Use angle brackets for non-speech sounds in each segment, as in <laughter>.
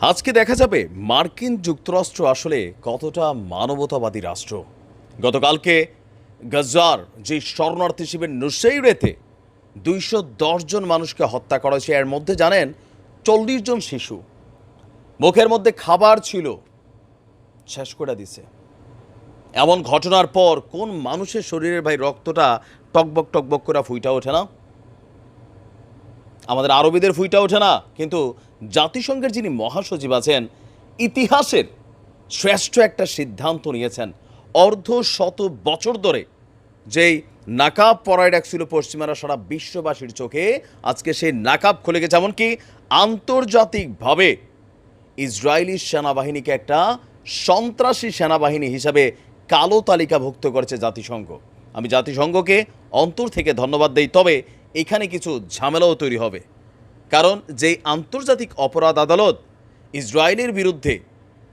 আজকে দেখা যাবে মার্কিন যুক্তরাষ্ট্র আসলে কতটা মানবতাবাদী রাষ্ট্র। গতকালকে গাজার যে শরণার্থী শিবির নুসেইরেতে দুইশো জন মানুষকে হত্যা করা হয়েছে এর মধ্যে জানেন চল্লিশ জন শিশু। মুখের মধ্যে খাবার ছিল, শেষ করে দিছে। এমন ঘটনার পর কোন মানুষের শরীরের ভাই রক্তটা টকবক টকবক করে ফুইটা ওঠে না? আমাদের আরবিদের ফুইটা ওঠে না, কিন্তু জাতিসংঘের যিনি মহাসচিব আছেন, ইতিহাসের শ্রেষ্ঠ একটা সিদ্ধান্ত নিয়েছেন। অর্ধ শত বছর ধরে যেই নাকাব পরায় রাখছিল পশ্চিমারা সারা বিশ্ববাসীর চোখে, আজকে সেই নাকাব খুলে গেছে। এমনকি আন্তর্জাতিকভাবে ইসরায়েলি সেনাবাহিনীকে একটা সন্ত্রাসী সেনাবাহিনী হিসাবে কালো তালিকাভুক্ত করেছে জাতিসংঘ। আমি জাতিসংঘকে অন্তর থেকে ধন্যবাদ দেই, তবে এখানে কিছু ঝামেলাও তৈরি হবে। কারণ যেই আন্তর্জাতিক অপরাধ আদালত ইসরায়েলের বিরুদ্ধে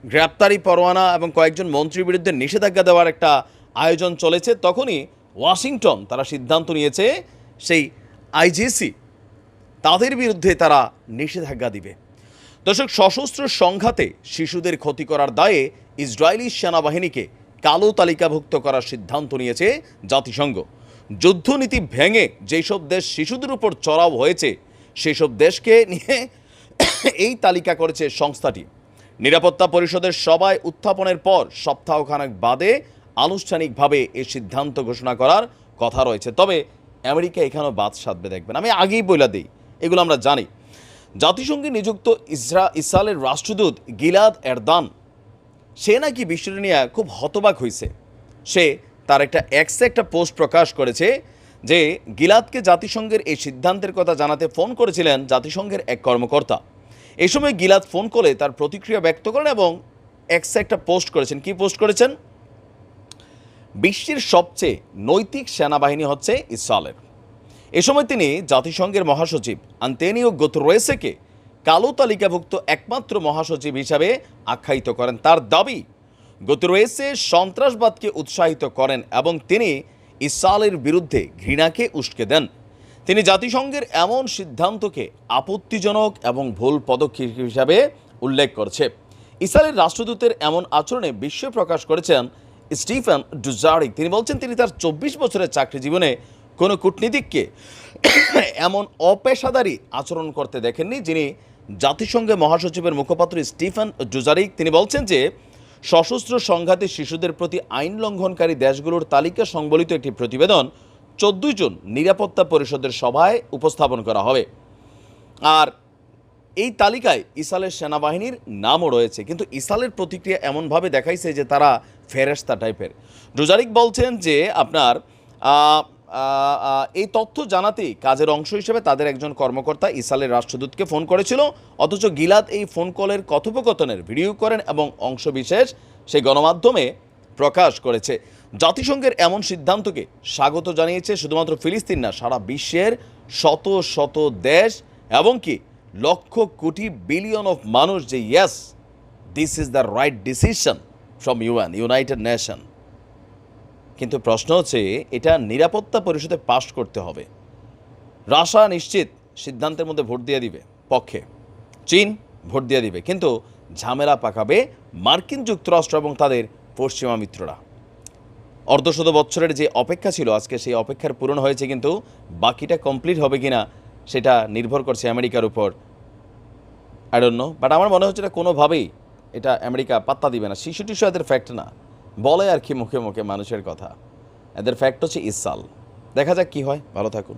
গ্রেপ্তারি, পরোয়ানা এবং কয়েকজন মন্ত্রীর বিরুদ্ধে নিষেধাজ্ঞা দেওয়ার একটা আয়োজন চলেছে, তখনই ওয়াশিংটন তারা সিদ্ধান্ত নিয়েছে সেই আইজিসি তাদের বিরুদ্ধে তারা নিষেধাজ্ঞা দিবে। দর্শক, সশস্ত্র সংঘাতে শিশুদের ক্ষতি করার দায়ে ইসরায়েলি সেনাবাহিনীকে কালো তালিকাভুক্ত করার সিদ্ধান্ত নিয়েছে জাতিসংঘ। যুদ্ধনীতি ভেঙে যেসব দেশ শিশুদের উপর চড়াও হয়েছে সেসব দেশকে নিয়ে <coughs> এই তালিকা করেছে সংস্থাটি। নিরাপত্তা পরিষদের সবাই উত্থাপনের পর সপ্তাহখানেক বাদে আনুষ্ঠানিকভাবে এই সিদ্ধান্ত ঘোষণা করার কথা রয়েছে। তবে আমেরিকা এখানেও বাদ সাধবে দেখবেন। আমি আগেই বইলা দিই, এগুলো আমরা জানি। জাতিসংঘে নিযুক্ত ইসরা ইসরায়েলের রাষ্ট্রদূত গিলাদ এরদান, সে নাকি নিয়ে খুব হতবাক হয়েছে সে তার একটা এক্সে একটা পোস্ট প্রকাশ করেছে যে গিলাদকে জাতিসংঘের এই সিদ্ধান্তের কথা জানাতে ফোন করেছিলেন জাতিসংঘের এক কর্মকর্তা। এই সময় গিলাদ ফোন করে তার প্রতিক্রিয়া ব্যক্ত করেন এবং এক্সে একটা পোস্ট করেছেন। কি পোস্ট করেছেন? বিশ্বের সবচেয়ে নৈতিক সেনাবাহিনী হচ্ছে ইসরায়েলের। এ সময় তিনি জাতিসংঘের মহাসচিব আন্তেনিও গোতরোয়েসেকে কালো তালিকাভুক্ত একমাত্র মহাসচিব হিসাবে আখ্যায়িত করেন। তার দাবি গোতরোয়েসে সন্ত্রাসবাদকে উৎসাহিত করেন এবং তিনি ইসরায়েলের বিরুদ্ধে ঘৃণাকে উস্কে দেন। তিনি জাতিসংঘের এমন সিদ্ধান্তকে আপত্তিজনক এবং ভুল পদক্ষেপ হিসাবে উল্লেখ করছে। ইসরায়েলের রাষ্ট্রদূতের এমন আচরণে বিস্ময় প্রকাশ করেছেন স্টিফেন ডুজারিক। তিনি বলছেন, তিনি তার চব্বিশ বছরের চাকরি জীবনে কোনো কূটনীতিককে এমন অপেশাদারী আচরণ করতে দেখেননি, যিনি জাতিসংঘের মহাসচিবের মুখপাত্র স্টিফেন ডুজারিক। তিনি বলছেন যে সশস্ত্র সংঘাতে শিশুদের প্রতি আইন লঙ্ঘনকারী দেশগুলোর তালিকা সংবলিত একটি প্রতিবেদন চোদ্দই জুন নিরাপত্তা পরিষদের সভায় উপস্থাপন করা হবে। আর এই তালিকায় ইসালের সেনাবাহিনীর নামও রয়েছে, কিন্তু ইসালের প্রতিক্রিয়া এমনভাবে দেখাইছে যে তারা ফেরেস্তা টাইপের। রোজারিক বলছেন যে আপনার এই তথ্য জানাতেই কাজের অংশ হিসেবে তাদের একজন কর্মকর্তা ইসালের রাষ্ট্রদূতকে ফোন করেছিল। অথচ গিলাদ এই ফোন কলের কথোপকথনের ভিডিও করেন এবং অংশবিশেষ সেই গণমাধ্যমে প্রকাশ করেছে। জাতিসংঘের এমন সিদ্ধান্তকে স্বাগত জানিয়েছে শুধুমাত্র ফিলিস্তিন না, সারা বিশ্বের শত শত দেশ এবং কি লক্ষ কোটি বিলিয়ন অফ মানুষ যে yes this is the right decision from UN United Nation কিন্তু প্রশ্ন হচ্ছে, এটা নিরাপত্তা পরিষদে পাশ করতে হবে। রাশা নিশ্চিত সিদ্ধান্তের মধ্যে ভোট দিয়ে দিবে, পক্ষে। চীন ভোট দিয়ে দিবে, কিন্তু ঝামেলা পাকাবে মার্কিন যুক্তরাষ্ট্র এবং তাদের পশ্চিমা মিত্ররা। অর্ধশত বছরের যে অপেক্ষা ছিল, আজকে সেই অপেক্ষার পূরণ হয়েছে, কিন্তু বাকিটা কমপ্লিট হবে কিনা সেটা নির্ভর করছে আমেরিকার উপর। আইডন্য বাট আমার মনে হচ্ছে এটা কোনোভাবেই এটা আমেরিকা পাত্তা দিবে না। শিশু টিশু এদের ফ্যাক্ট না। বলে আর কি মুখে মুখে মানুষের কথা। এদের ফ্যাক্ট হচ্ছে ইসাল। দেখা যাক কি হয়। ভালো থাকুন।